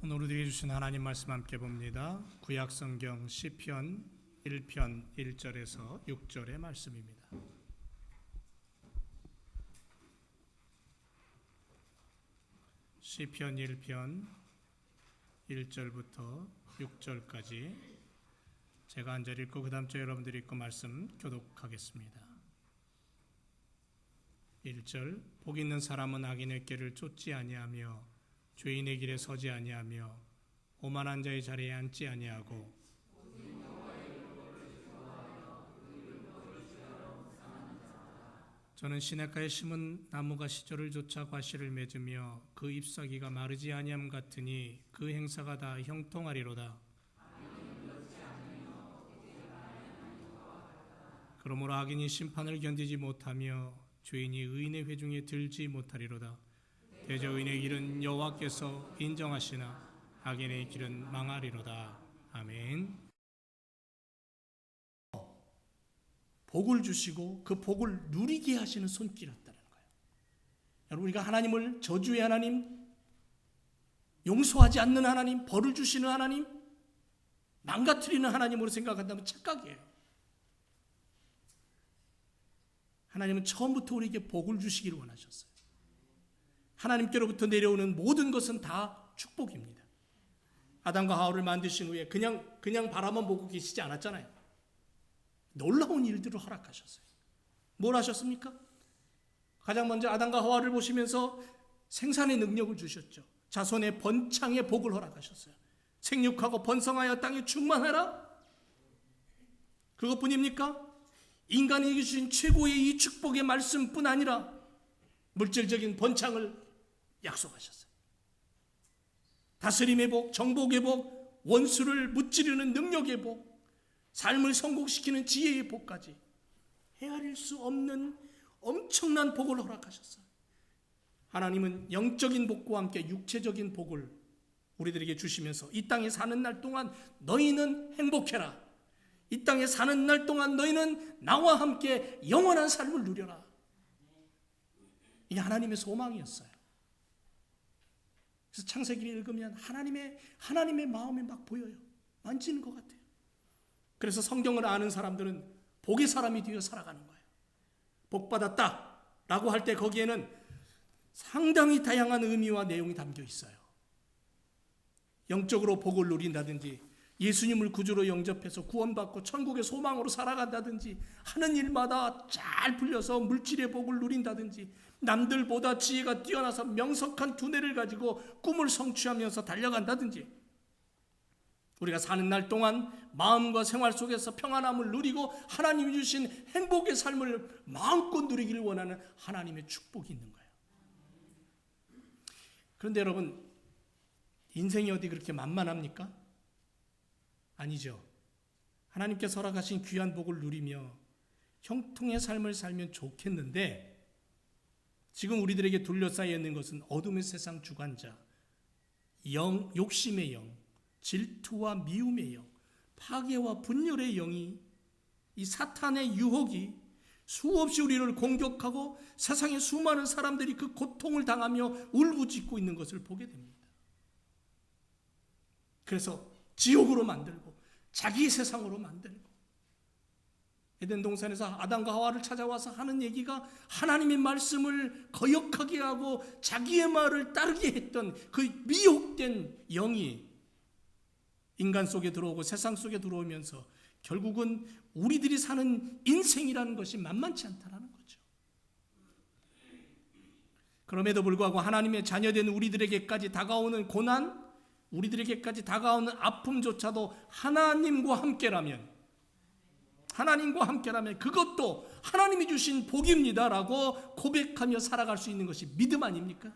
오늘 우리에게 주신 하나님 말씀 함께 봅니다. 구약 성경 시편 1편 1절에서 6절의 말씀입니다. 시편 1편 1절부터 6절까지 제가 한 절 읽고 그 다음 절 여러분들이 읽고 말씀 교독하겠습니다. 1절 복 있는 사람은 악인의 길을 쫓지 아니하며 죄인의 길에 서지 아니하며 오만한 자의 자리에 앉지 아니하고 저는 시냇가에 심은 나무가 시절을 쫓아 과실을 맺으며 그 잎사귀가 마르지 아니함 같으니 그 행사가 다 형통하리로다. 그러므로 악인이 심판을 견디지 못하며 죄인이 의인의 회중에 들지 못하리로다. 대저 의인의 길은 여호와께서 인정하시나 악인의 길은 망하리로다. 아멘. 복을 주시고 그 복을 누리게 하시는 손길이었다는 거예요. 여러분 우리가 하나님을 저주의 하나님, 용서하지 않는 하나님, 벌을 주시는 하나님, 망가뜨리는 하나님으로 생각한다면 착각이에요. 하나님은 처음부터 우리에게 복을 주시기를 원하셨어요. 하나님께로부터 내려오는 모든 것은 다 축복입니다. 아담과 하와를 만드신 후에 그냥 그냥 바라만 보고 계시지 않았잖아요. 놀라운 일들을 허락하셨어요. 뭘 하셨습니까? 가장 먼저 아담과 하와를 보시면서 생산의 능력을 주셨죠. 자손의 번창의 복을 허락하셨어요. 생육하고 번성하여 땅에 충만하라. 그것뿐입니까? 인간에게 주신 최고의 이 축복의 말씀뿐 아니라 물질적인 번창을 약속하셨어요. 다스림의 복, 정복의 복, 원수를 무찌르는 능력의 복, 삶을 성공시키는 지혜의 복까지 헤아릴 수 없는 엄청난 복을 허락하셨어요. 하나님은 영적인 복과 함께 육체적인 복을 우리들에게 주시면서 이 땅에 사는 날 동안 너희는 행복해라. 이 땅에 사는 날 동안 너희는 나와 함께 영원한 삶을 누려라. 이게 하나님의 소망이었어요. 그래서 창세기를 읽으면 하나님의 하나님의 마음이 막 보여요. 만지는 것 같아요. 그래서 성경을 아는 사람들은 복의 사람이 되어 살아가는 거예요. 복 받았다라고 할 때 거기에는 상당히 다양한 의미와 내용이 담겨 있어요. 영적으로 복을 누린다든지 예수님을 구주로 영접해서 구원받고 천국의 소망으로 살아간다든지 하는 일마다 잘 풀려서 물질의 복을 누린다든지 남들보다 지혜가 뛰어나서 명석한 두뇌를 가지고 꿈을 성취하면서 달려간다든지 우리가 사는 날 동안 마음과 생활 속에서 평안함을 누리고 하나님이 주신 행복의 삶을 마음껏 누리기를 원하는 하나님의 축복이 있는 거예요. 그런데 여러분 인생이 어디 그렇게 만만합니까? 아니죠. 하나님께서 허락하신 귀한 복을 누리며 형통의 삶을 살면 좋겠는데 지금 우리들에게 둘러싸여 있는 것은 어둠의 세상 주관자, 영, 욕심의 영, 질투와 미움의 영, 파괴와 분열의 영이 이 사탄의 유혹이 수없이 우리를 공격하고 세상의 수많은 사람들이 그 고통을 당하며 울부짖고 있는 것을 보게 됩니다. 그래서 지옥으로 만들고 자기 세상으로 만들고 에덴 동산에서 아담과 하와를 찾아와서 하는 얘기가 하나님의 말씀을 거역하게 하고 자기의 말을 따르게 했던 그 미혹된 영이 인간 속에 들어오고 세상 속에 들어오면서 결국은 우리들이 사는 인생이라는 것이 만만치 않다라는 거죠. 그럼에도 불구하고 하나님의 자녀된 우리들에게까지 다가오는 고난, 우리들에게까지 다가오는 아픔조차도 하나님과 함께라면 하나님과 함께라면 그것도 하나님이 주신 복입니다라고 고백하며 살아갈 수 있는 것이 믿음 아닙니까?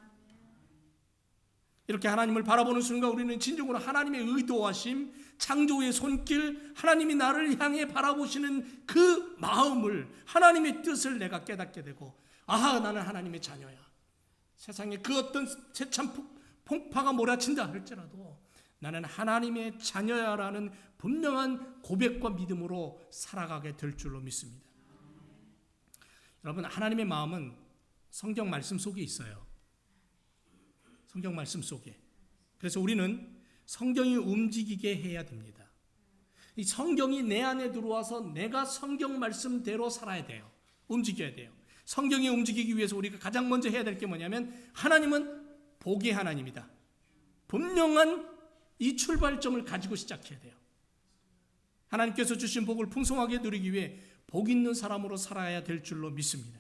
이렇게 하나님을 바라보는 순간 우리는 진정으로 하나님의 의도하심, 창조의 손길, 하나님이 나를 향해 바라보시는 그 마음을 하나님의 뜻을 내가 깨닫게 되고 아하 나는 하나님의 자녀야. 세상에 그 어떤 세찬 풍파가 몰아친다 할지라도 나는 하나님의 자녀야라는 분명한 고백과 믿음으로 살아가게 될 줄로 믿습니다. 여러분 하나님의 마음은 성경 말씀 속에 있어요. 성경 말씀 속에. 그래서 우리는 성경이 움직이게 해야 됩니다. 이 성경이 내 안에 들어와서 내가 성경 말씀대로 살아야 돼요. 움직여야 돼요. 성경이 움직이기 위해서 우리가 가장 먼저 해야 될 게 뭐냐면 하나님은 복의 하나님이다. 분명한 이 출발점을 가지고 시작해야 돼요. 하나님께서 주신 복을 풍성하게 누리기 위해 복 있는 사람으로 살아야 될 줄로 믿습니다.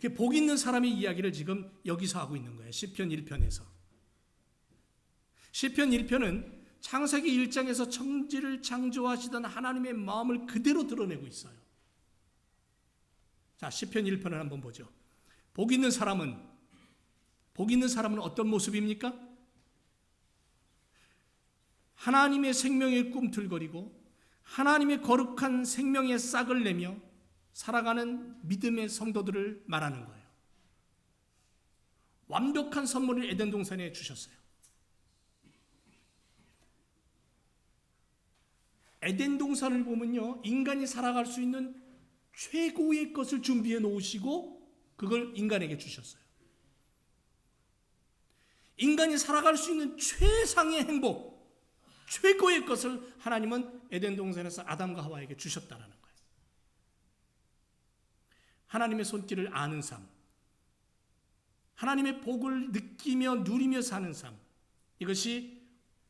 그복 있는 사람의 이야기를 지금 여기서 하고 있는 거예요. 시편 1편에서. 시편 1편은 창세기 1장에서 청지를 창조하시던 하나님의 마음을 그대로 드러내고 있어요. 자, 시편 1편을 한번 보죠. 복 있는 사람은 복 있는 사람은 어떤 모습입니까? 하나님의 생명의 꿈틀거리고 하나님의 거룩한 생명의 싹을 내며 살아가는 믿음의 성도들을 말하는 거예요. 완벽한 선물을 에덴 동산에 주셨어요. 에덴 동산을 보면요, 인간이 살아갈 수 있는 최고의 것을 준비해 놓으시고 그걸 인간에게 주셨어요. 인간이 살아갈 수 있는 최상의 행복, 최고의 것을 하나님은 에덴 동산에서 아담과 하와에게 주셨다라는 거예요. 하나님의 손길을 아는 삶, 하나님의 복을 느끼며 누리며 사는 삶, 이것이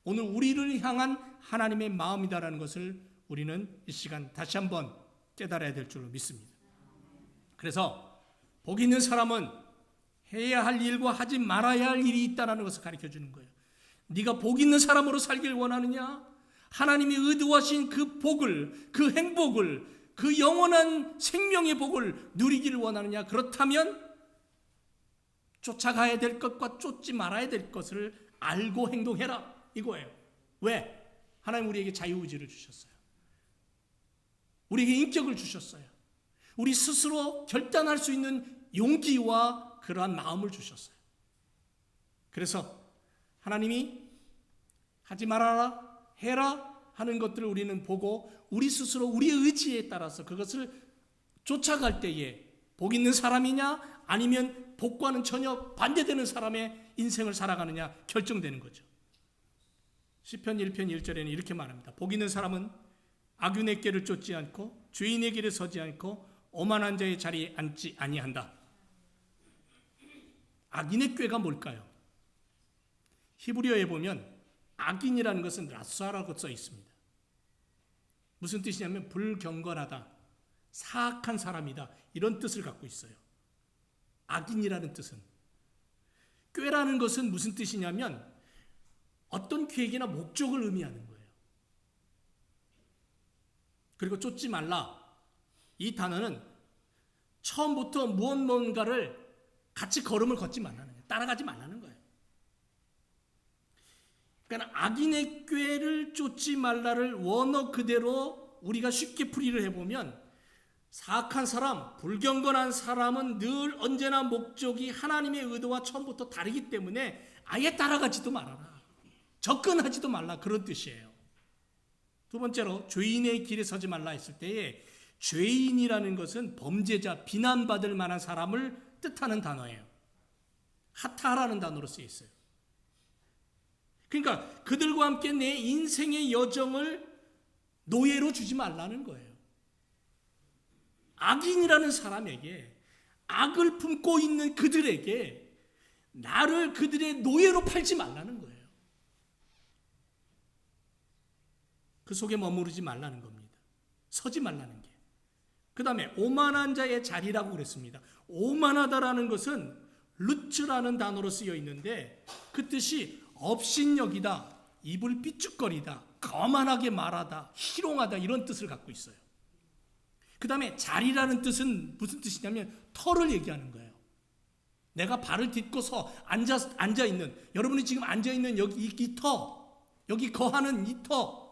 오늘 우리를 향한 하나님의 마음이다라는 것을 우리는 이 시간 다시 한번 깨달아야 될 줄로 믿습니다. 그래서 복 있는 사람은 해야 할 일과 하지 말아야 할 일이 있다라는 것을 가르쳐 주는 거예요. 네가 복 있는 사람으로 살길 원하느냐? 하나님이 의도하신 그 복을, 그 행복을, 그 영원한 생명의 복을 누리기를 원하느냐? 그렇다면 쫓아가야 될 것과 쫓지 말아야 될 것을 알고 행동해라. 이거예요. 왜? 하나님 우리에게 자유의지를 주셨어요. 우리에게 인격을 주셨어요. 우리 스스로 결단할 수 있는 용기와 그러한 마음을 주셨어요. 그래서 하나님이 하지 말아라, 해라 하는 것들을 우리는 보고 우리 스스로 우리의 의지에 따라서 그것을 쫓아갈 때에 복 있는 사람이냐 아니면 복과는 전혀 반대되는 사람의 인생을 살아가느냐 결정되는 거죠. 시편 1편 1절에는 이렇게 말합니다. 복 있는 사람은 악인의 길을 쫓지 않고 죄인의 길에 서지 않고 오만한 자의 자리에 앉지 아니한다. 악인의 꾀가 뭘까요? 히브리어에 보면 악인이라는 것은 라수아라고 써 있습니다. 무슨 뜻이냐면 불경건하다, 사악한 사람이다 이런 뜻을 갖고 있어요. 악인이라는 뜻은 꾀라는 것은 무슨 뜻이냐면 어떤 계획이나 목적을 의미하는 거예요. 그리고 쫓지 말라. 이 단어는 처음부터 무엇 뭔가를 같이 걸음을 걷지 말라는 거예요. 따라가지 말라는. 그러니까 악인의 꾀를 쫓지 말라를 원어 그대로 우리가 쉽게 풀이를 해보면 사악한 사람, 불경건한 사람은 늘 언제나 목적이 하나님의 의도와 처음부터 다르기 때문에 아예 따라가지도 말아라. 접근하지도 말라 그런 뜻이에요. 두 번째로 죄인의 길에 서지 말라 했을 때에 죄인이라는 것은 범죄자, 비난받을 만한 사람을 뜻하는 단어예요. 하타라는 단어로 쓰여 있어요. 그러니까 그들과 함께 내 인생의 여정을 노예로 주지 말라는 거예요. 악인이라는 사람에게 악을 품고 있는 그들에게 나를 그들의 노예로 팔지 말라는 거예요. 그 속에 머무르지 말라는 겁니다. 서지 말라는 게. 그 다음에 오만한 자의 자리라고 그랬습니다. 오만하다라는 것은 루츠라는 단어로 쓰여 있는데 그 뜻이 업신여기다, 입을 삐죽거리다, 거만하게 말하다, 희롱하다 이런 뜻을 갖고 있어요. 그 다음에 자리라는 뜻은 무슨 뜻이냐면 털을 얘기하는 거예요. 내가 발을 딛고 서 앉아, 앉아 있는, 여러분이 지금 앉아 있는 여기 이 터, 여기 거하는 이 터,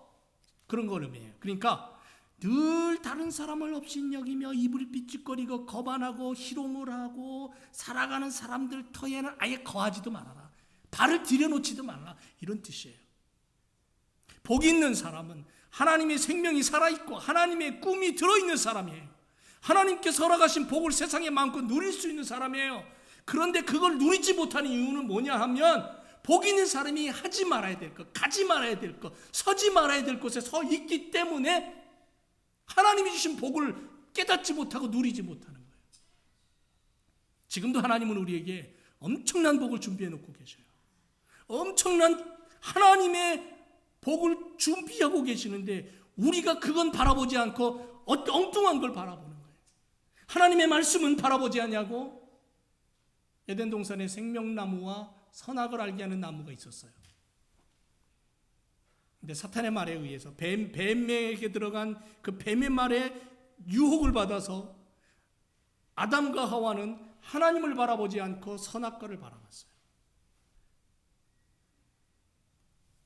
그런 걸 의미해요. 그러니까 늘 다른 사람을 업신여기며 입을 삐죽거리고 거만하고 희롱을 하고 살아가는 사람들 터에는 아예 거하지도 말아라. 발을 들여놓지도 말라. 이런 뜻이에요. 복 있는 사람은 하나님의 생명이 살아있고 하나님의 꿈이 들어있는 사람이에요. 하나님께서 허락하신 복을 세상에 마음껏 누릴 수 있는 사람이에요. 그런데 그걸 누리지 못하는 이유는 뭐냐 하면 복 있는 사람이 하지 말아야 될 것, 가지 말아야 될 것, 서지 말아야 될 곳에 서 있기 때문에 하나님이 주신 복을 깨닫지 못하고 누리지 못하는 거예요. 지금도 하나님은 우리에게 엄청난 복을 준비해 놓고 계셔요. 엄청난 하나님의 복을 준비하고 계시는데 우리가 그건 바라보지 않고 어- 엉뚱한 걸 바라보는 거예요. 하나님의 말씀은 바라보지 않냐고 에덴 동산에 생명나무와 선악을 알게 하는 나무가 있었어요. 근데 사탄의 말에 의해서 뱀, 뱀에게 들어간 그 뱀의 말에 유혹을 받아서 아담과 하와는 하나님을 바라보지 않고 선악과를 바라봤어요.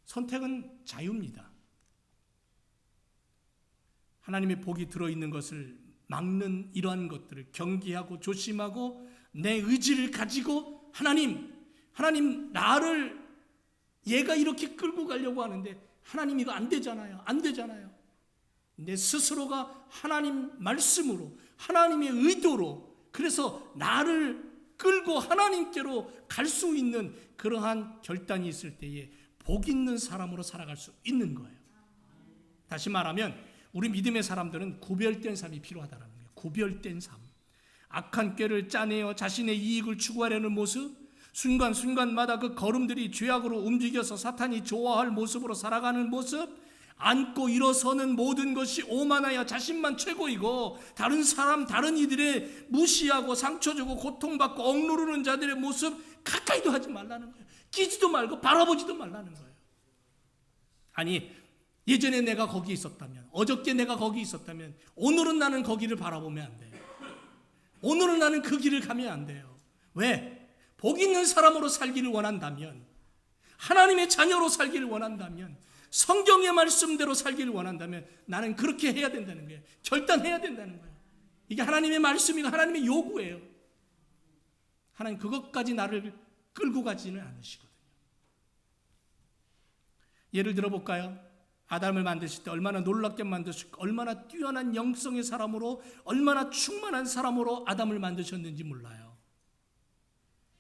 선택은 자유입니다. 하나님의 복이 들어있는 것을 막는 이러한 것들을 경계하고 조심하고 내 의지를 가지고 하나님, 하나님 나를 얘가 이렇게 끌고 가려고 하는데 하나님 이거 안 되잖아요. 안 되잖아요. 내 스스로가 하나님 말씀으로 하나님의 의도로 그래서 나를 끌고 하나님께로 갈 수 있는 그러한 결단이 있을 때에 복 있는 사람으로 살아갈 수 있는 거예요. 다시 말하면 우리 믿음의 사람들은 구별된 삶이 필요하다는 거예요. 구별된 삶. 악한 꾀를 짜내어 자신의 이익을 추구하려는 모습, 순간순간마다 그 걸음들이 죄악으로 움직여서 사탄이 좋아할 모습으로 살아가는 모습, 앉고 일어서는 모든 것이 오만하여 자신만 최고이고 다른 사람 다른 이들의 무시하고 상처 주고 고통받고 억누르는 자들의 모습 가까이도 하지 말라는 거예요. 끼지도 말고 바라보지도 말라는 거예요. 아니 예전에 내가 거기 있었다면 어저께 내가 거기 있었다면 오늘은 나는 거기를 바라보면 안 돼요. 오늘은 나는 그 길을 가면 안 돼요. 왜? 복 있는 사람으로 살기를 원한다면 하나님의 자녀로 살기를 원한다면 성경의 말씀대로 살기를 원한다면 나는 그렇게 해야 된다는 거예요. 결단해야 된다는 거예요. 이게 하나님의 말씀이고 하나님의 요구예요. 하나님 그것까지 나를 끌고 가지는 않으시거든요. 예를 들어 볼까요? 아담을 만드실 때 얼마나 놀랍게 만드셨고 얼마나 뛰어난 영성의 사람으로 얼마나 충만한 사람으로 아담을 만드셨는지 몰라요.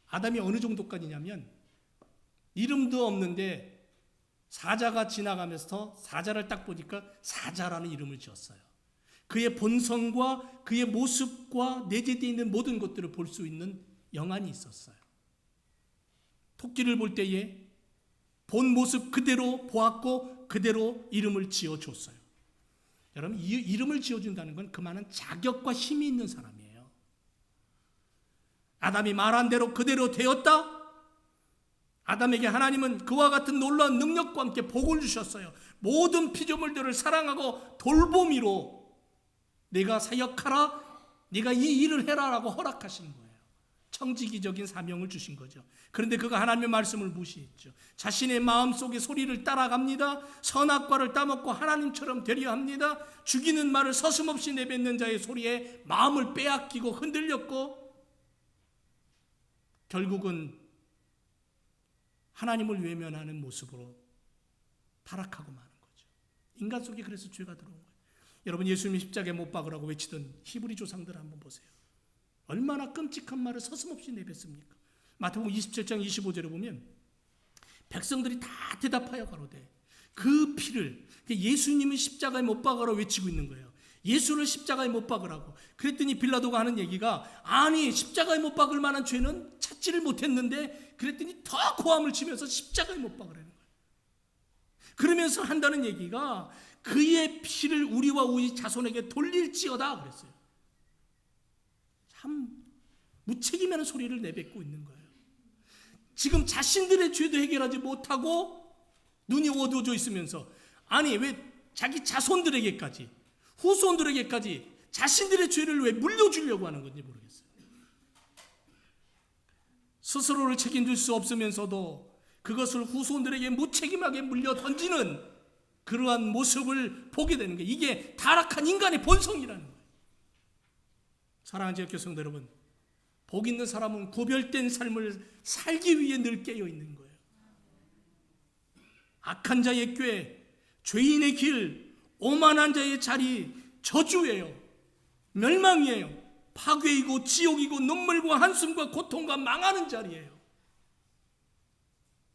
아담이 어느 정도까지냐면 이름도 없는데 사자가 지나가면서 사자를 딱 보니까 사자라는 이름을 지었어요. 그의 본성과 그의 모습과 내재되어 있는 모든 것들을 볼 수 있는 영안이 있었어요. 토끼를 볼 때에 본 모습 그대로 보았고 그대로 이름을 지어 줬어요. 여러분 이 이름을 지어 준다는 건 그만한 자격과 힘이 있는 사람이에요. 아담이 말한 대로 그대로 되었다. 아담에게 하나님은 그와 같은 놀라운 능력과 함께 복을 주셨어요. 모든 피조물들을 사랑하고 돌보미로 내가 사역하라, 네가 이 일을 해라라고 허락하신 거예요. 청지기적인 사명을 주신 거죠. 그런데 그가 하나님의 말씀을 무시했죠. 자신의 마음 속의 소리를 따라갑니다. 선악과를 따먹고 하나님처럼 되려 합니다. 죽이는 말을 서슴없이 내뱉는 자의 소리에 마음을 빼앗기고 흔들렸고 결국은 하나님을 외면하는 모습으로 타락하고 마는 거죠. 인간 속에 그래서 죄가 들어온 거예요. 여러분 예수님이 십자가에 못 박으라고 외치던 히브리 조상들 한번 보세요. 얼마나 끔찍한 말을 서슴없이 내뱉습니까? 마태복음 27장 25절에 보면 백성들이 다 대답하여 가로되 그 피를 예수님이 십자가에 못 박으라 외치고 있는 거예요. 예수를 십자가에 못 박으라고. 그랬더니 빌라도가 하는 얘기가 아니 십자가에 못 박을 만한 죄는 찾지를 못했는데 그랬더니 더 고함을 치면서 십자가에 못 박으라는 거예요. 그러면서 한다는 얘기가 그의 피를 우리와 우리 자손에게 돌릴지어다 그랬어요. 참 무책임한 소리를 내뱉고 있는 거예요. 지금 자신들의 죄도 해결하지 못하고 눈이 어두워져 있으면서 아니 왜 자기 자손들에게까지 후손들에게까지 자신들의 죄를 왜 물려주려고 하는 건지 모르겠어요. 스스로를 책임질 수 없으면서도 그것을 후손들에게 무책임하게 물려 던지는 그러한 모습을 보게 되는 게 이게 타락한 인간의 본성이라는 거예요. 사랑하는 지역 교 성도 여러분, 복 있는 사람은 구별된 삶을 살기 위해 늘 깨어 있는 거예요. 악한 자의 꾀, 죄인의 길, 오만한 자의 자리 저주예요. 멸망이에요. 파괴이고 지옥이고 눈물과 한숨과 고통과 망하는 자리예요.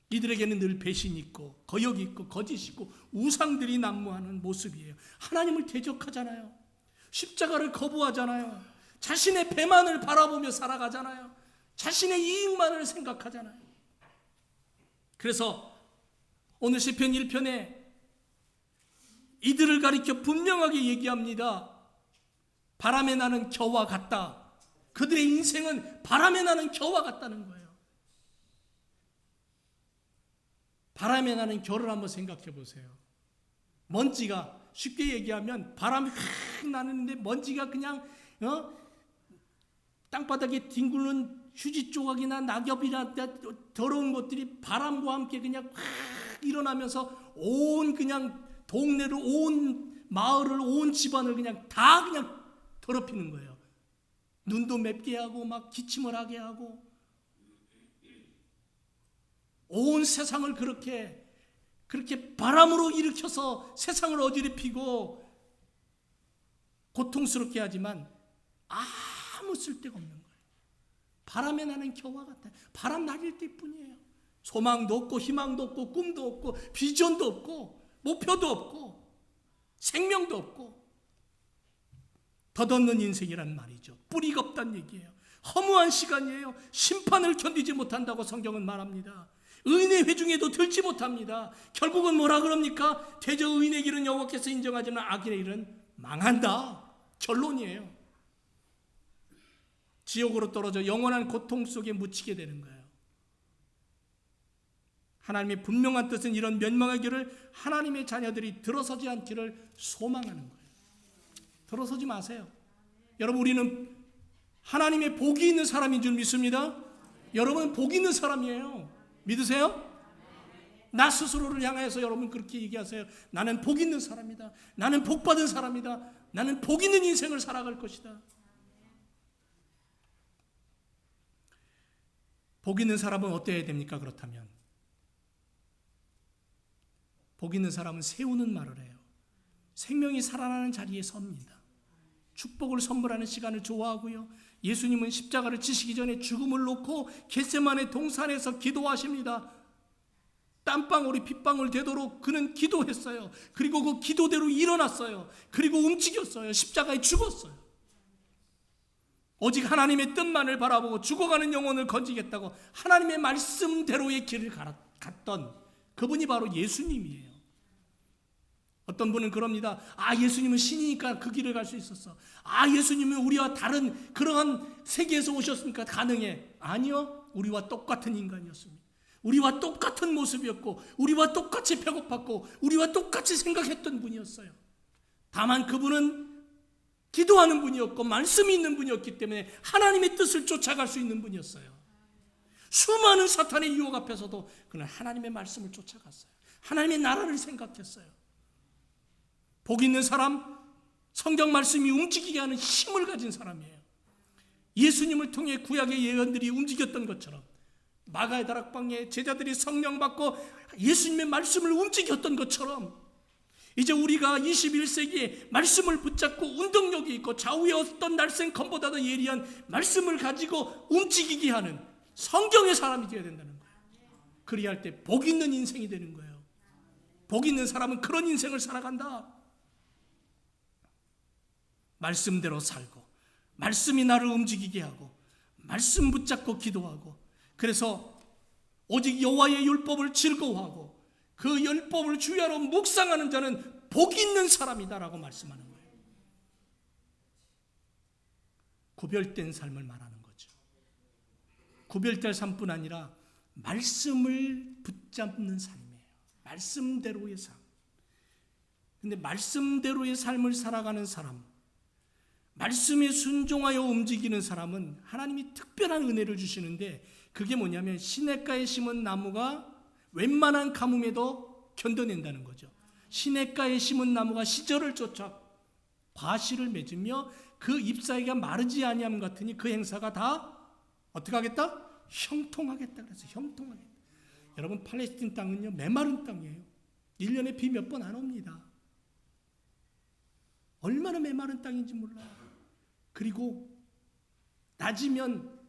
이들에게는 늘 배신이 있고 거역이 있고 거짓이 있고 우상들이 난무하는 모습이에요. 하나님을 대적하잖아요. 십자가를 거부하잖아요. 자신의 배만을 바라보며 살아가잖아요. 자신의 이익만을 생각하잖아요. 그래서 오늘 시편 1편에 이들을 가리켜 분명하게 얘기합니다. 바람에 나는 겨와 같다. 그들의 인생은 바람에 나는 겨와 같다는 거예요. 바람에 나는 겨를 한번 생각해 보세요. 먼지가 쉽게 얘기하면 바람이 확 나는데 먼지가 그냥 어? 땅바닥에 뒹굴는 휴지 조각이나 낙엽이나 더러운 것들이 바람과 함께 그냥 확 일어나면서 온 그냥 동네를 온 마을을 온 집안을 그냥 다 그냥 더럽히는 거예요. 눈도 맵게 하고 막 기침을 하게 하고 온 세상을 그렇게 그렇게 바람으로 일으켜서 세상을 어지럽히고 고통스럽게 하지만 아 무 쓸데가 없는 거예요. 바람에 나는 겨와 같아. 바람 날릴 때뿐이에요. 소망도 없고 희망도 없고 꿈도 없고 비전도 없고 목표도 없고 생명도 없고 덧없는 인생이란 말이죠. 뿌리가 없다는 얘기예요. 허무한 시간이에요. 심판을 견디지 못한다고 성경은 말합니다. 의인의 회중에도 들지 못합니다. 결국은 뭐라 그럽니까? 대저 의인의 길은 여호와께서 인정하지만 악인의 길은 망한다. 결론이에요. 지옥으로 떨어져 영원한 고통 속에 묻히게 되는 거예요. 하나님의 분명한 뜻은 이런 멸망의 길을 하나님의 자녀들이 들어서지 않기를 소망하는 거예요. 들어서지 마세요. 여러분 우리는 하나님의 복이 있는 사람인 줄 믿습니다. 여러분 복 있는 사람이에요. 믿으세요? 나 스스로를 향해서 여러분 그렇게 얘기하세요. 나는 복 있는 사람이다. 나는 복 받은 사람이다. 나는 복 있는 인생을 살아갈 것이다. 복 있는 사람은 어때야 됩니까? 그렇다면 복 있는 사람은 세우는 말을 해요. 생명이 살아나는 자리에 섭니다. 축복을 선물하는 시간을 좋아하고요. 예수님은 십자가를 지시기 전에 죽음을 놓고 겟세만의 동산에서 기도하십니다. 땀방울이 빗방울 되도록 그는 기도했어요. 그리고 그 기도대로 일어났어요. 그리고 움직였어요. 십자가에 죽었어요. 오직 하나님의 뜻만을 바라보고 죽어가는 영혼을 건지겠다고 하나님의 말씀대로의 길을 갔던 그분이 바로 예수님이에요. 어떤 분은 그럽니다. 아, 예수님은 신이니까 그 길을 갈 수 있었어. 아, 예수님은 우리와 다른 그러한 세계에서 오셨으니까 가능해. 아니요. 우리와 똑같은 인간이었습니다. 우리와 똑같은 모습이었고, 우리와 똑같이 배고팠고, 우리와 똑같이 생각했던 분이었어요. 다만 그분은 기도하는 분이었고, 말씀이 있는 분이었기 때문에 하나님의 뜻을 쫓아갈 수 있는 분이었어요. 수많은 사탄의 유혹 앞에서도 그는 하나님의 말씀을 쫓아갔어요. 하나님의 나라를 생각했어요. 복 있는 사람, 성경 말씀이 움직이게 하는 힘을 가진 사람이에요. 예수님을 통해 구약의 예언들이 움직였던 것처럼 마가의 다락방에 제자들이 성령 받고 예수님의 말씀을 움직였던 것처럼 이제 우리가 21세기에 말씀을 붙잡고 운동력이 있고 좌우에 어떤 날쌘 검보다도 예리한 말씀을 가지고 움직이게 하는 성경의 사람이 되어야 된다는 거예요. 그리할 때 복 있는 인생이 되는 거예요. 복 있는 사람은 그런 인생을 살아간다. 말씀대로 살고 말씀이 나를 움직이게 하고 말씀 붙잡고 기도하고 그래서 오직 여호와의 율법을 즐거워하고 그 율법을 주야로 묵상하는 자는 복 있는 사람이다라고 말씀하는 거예요. 구별된 삶을 말하는 거죠. 구별될 삶뿐 아니라 말씀을 붙잡는 삶이에요. 말씀대로의 삶. 근데 말씀대로의 삶을 살아가는 사람, 말씀에 순종하여 움직이는 사람은 하나님이 특별한 은혜를 주시는데 그게 뭐냐면 시냇가에 심은 나무가 웬만한 가뭄에도 견뎌낸다는 거죠. 시냇가에 심은 나무가 시절을 쫓아 과실을 맺으며 그 잎사귀가 마르지 아니함 같으니 그 행사가 다 어떻게 하겠다? 형통하겠다 그래서 형통하겠다. 여러분 팔레스틴 땅은요 메마른 땅이에요. 1년에 비 몇 번 안 옵니다. 얼마나 메마른 땅인지 몰라요. 그리고 낮이면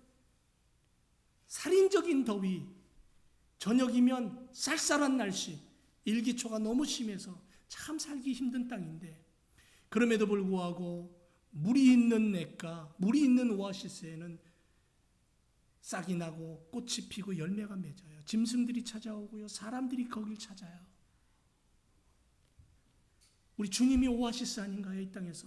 살인적인 더위, 저녁이면 쌀쌀한 날씨, 일기초가 너무 심해서 참 살기 힘든 땅인데 그럼에도 불구하고 물이 있는 냇가, 물이 있는 오아시스에는 싹이 나고 꽃이 피고 열매가 맺어요. 짐승들이 찾아오고요. 사람들이 거길 찾아요. 우리 주님이 오아시스 아닌가요? 이 땅에서.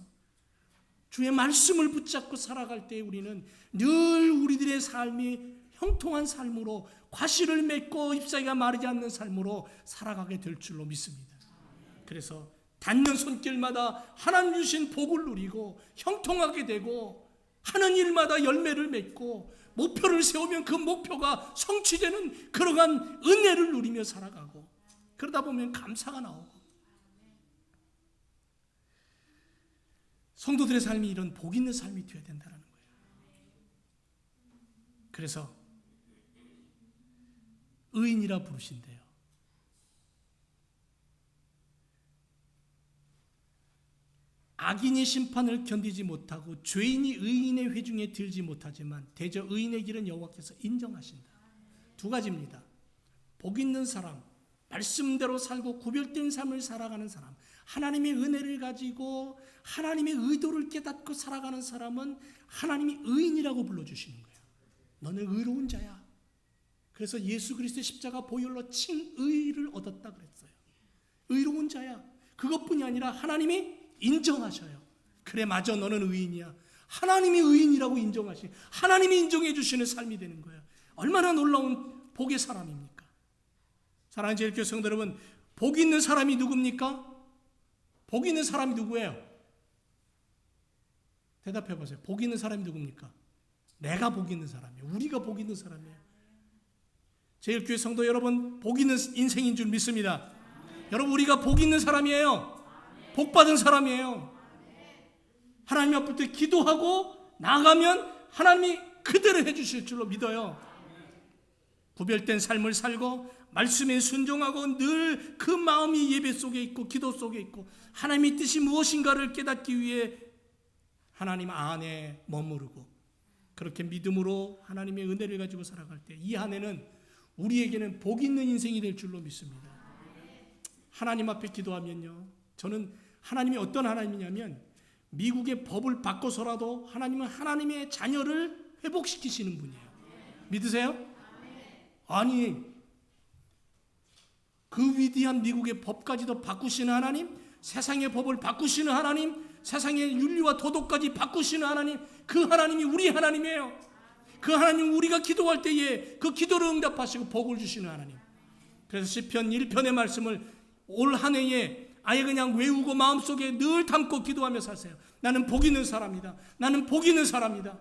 주의 말씀을 붙잡고 살아갈 때 우리는 늘 우리들의 삶이 형통한 삶으로 과실을 맺고 잎사귀가 마르지 않는 삶으로 살아가게 될 줄로 믿습니다. 그래서 닿는 손길마다 하나님 주신 복을 누리고 형통하게 되고 하는 일마다 열매를 맺고 목표를 세우면 그 목표가 성취되는 그러한 은혜를 누리며 살아가고 그러다 보면 감사가 나오고 성도들의 삶이 이런 복 있는 삶이 되어야 된다는 거예요. 그래서 의인이라 부르신대요. 악인이 심판을 견디지 못하고 죄인이 의인의 회중에 들지 못하지만 대저 의인의 길은 여호와께서 인정하신다. 두 가지입니다. 복 있는 사람, 말씀대로 살고 구별된 삶을 살아가는 사람, 하나님의 은혜를 가지고 하나님의 의도를 깨닫고 살아가는 사람은 하나님이 의인이라고 불러주시는 거예요. 너는 의로운 자야. 그래서 예수 그리스도의 십자가 보혈로 칭의를 얻었다 그랬어요. 의로운 자야. 그것뿐이 아니라 하나님이 인정하셔요. 그래 맞아 너는 의인이야. 하나님이 의인이라고 인정하시. 하나님이 인정해 주시는 삶이 되는 거예요. 얼마나 놀라운 복의 사람입니까? 사랑하는 제일교회 성도 여러분, 복 있는 사람이 누굽니까? 복 있는 사람이 누구예요? 대답해 보세요. 복 있는 사람이 누굽니까? 내가 복 있는 사람이에요. 우리가 복 있는 사람이에요. 제일교회 성도 여러분, 복 있는 인생인 줄 믿습니다. 여러분, 우리가 복 있는 사람이에요. 복 받은 사람이에요. 하나님 앞에 기도하고 나가면 하나님이 그대로 해주실 줄로 믿어요. 구별된 삶을 살고 말씀에 순종하고 늘 그 마음이 예배 속에 있고 기도 속에 있고 하나님의 뜻이 무엇인가를 깨닫기 위해 하나님 안에 머무르고 그렇게 믿음으로 하나님의 은혜를 가지고 살아갈 때 이 안에는 우리에게는 복 있는 인생이 될 줄로 믿습니다. 하나님 앞에 기도하면요. 저는 하나님이 어떤 하나님이냐면 미국의 법을 바꿔서라도 하나님은 하나님의 자녀를 회복시키시는 분이에요. 믿으세요? 아니 그 위대한 미국의 법까지도 바꾸시는 하나님, 세상의 법을 바꾸시는 하나님, 세상의 윤리와 도덕까지 바꾸시는 하나님, 그 하나님이 우리 하나님이에요. 그 하나님 우리가 기도할 때에 그 기도를 응답하시고 복을 주시는 하나님. 그래서 시편 1편의 말씀을 올 한 해에 아예 그냥 외우고 마음속에 늘 담고 기도하며 사세요. 나는 복 있는 사람이다. 나는 복 있는 사람이다.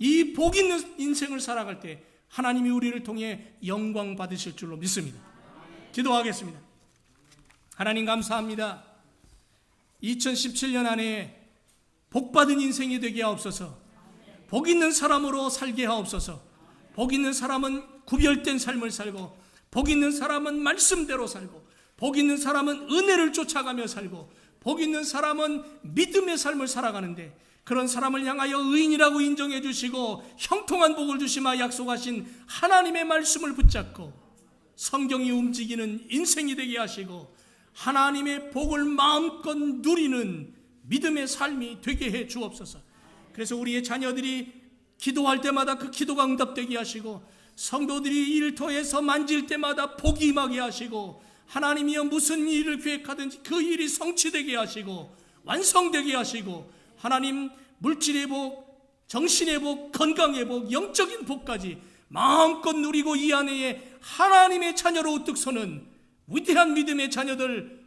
이 복 있는 인생을 살아갈 때 하나님이 우리를 통해 영광 받으실 줄로 믿습니다. 기도하겠습니다. 하나님 감사합니다. 2017년 안에 복 받은 인생이 되게 하옵소서. 복 있는 사람으로 살게 하옵소서. 복 있는 사람은 구별된 삶을 살고 복 있는 사람은 말씀대로 살고 복 있는 사람은 은혜를 쫓아가며 살고 복 있는 사람은 믿음의 삶을 살아가는데 그런 사람을 향하여 의인이라고 인정해 주시고 형통한 복을 주시마 약속하신 하나님의 말씀을 붙잡고 성경이 움직이는 인생이 되게 하시고 하나님의 복을 마음껏 누리는 믿음의 삶이 되게 해 주옵소서. 그래서 우리의 자녀들이 기도할 때마다 그 기도가 응답되게 하시고 성도들이 일터에서 만질 때마다 복이 임하게 하시고 하나님이여 무슨 일을 계획하든지 그 일이 성취되게 하시고 완성되게 하시고 하나님 물질의 복, 정신의 복, 건강의 복, 영적인 복까지 마음껏 누리고 이 안에 하나님의 자녀로 우뚝 서는 위대한 믿음의 자녀들